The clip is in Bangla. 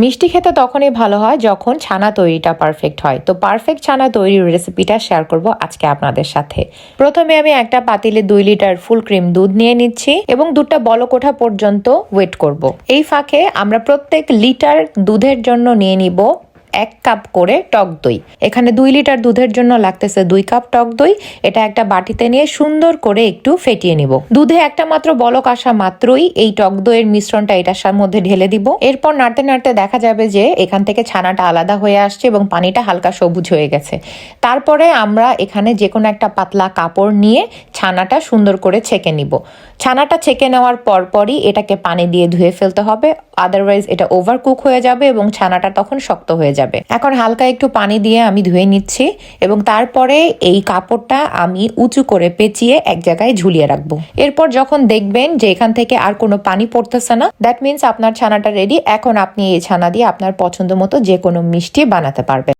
মিষ্টি খেতে তখনই ভালো হয় যখন ছানা তৈরিটা পারফেক্ট হয় তো পারফেক্ট ছানা তৈরির রেসিপিটা শেয়ার করব আজকে আপনাদের সাথে প্রথমে আমি একটা পাতিলে দুই লিটার ফুল ক্রিম দুধ নিয়ে নিচ্ছি এবং দুধটা বলকোঠা পর্যন্ত ওয়েট করব। এই ফাঁকে আমরা প্রত্যেক লিটার দুধের জন্য নিয়ে নিব এক কাপ করে টক দই। এখানে দুই লিটার দুধের জন্য লাগতেছে দুই কাপ টক দই। এটা একটা বাটিতে নিয়ে সুন্দর করে একটু ফেটিয়ে নিব। দুধে একটা মাত্র বলক আসা মাত্রই এই টক দইয়ের মিশ্রণটা এটার মধ্যে ঢেলে দিব। এরপর নাড়তে নাড়তে দেখা যাবে যে এখান থেকে ছানাটা আলাদা হয়ে আসছে এবং পানিটা হালকা সবুজ হয়ে গেছে। তারপরে আমরা এখানে যে কোনো একটা পাতলা কাপড় নিয়ে ছানাটা সুন্দর করে ছেঁকে নিব। ছানাটা ছেঁকে নেওয়ার পরপরই এটাকে পানি দিয়ে ধুয়ে ফেলতে হবে। আদারওয়াইজ এটা ওভার কুক হয়ে যাবে এবং ছানাটা তখন শক্ত হয়ে যাবে। এখন হালকা একটু পানি দিয়ে আমি ধুয়ে নিচ্ছি এবং তারপরে এই কাপড়টা আমি উঁচু করে পেঁচিয়ে এক জায়গায় ঝুলিয়ে রাখব। এরপর যখন দেখবেন যে এখান থেকে আর কোনো পানি পড়তেছে না দ্যাট মিন্স আপনার ছানাটা রেডি এখন আপনি এই ছানা দিয়ে আপনার পছন্দ মতো যে কোনো মিষ্টি বানাতে পারবেন।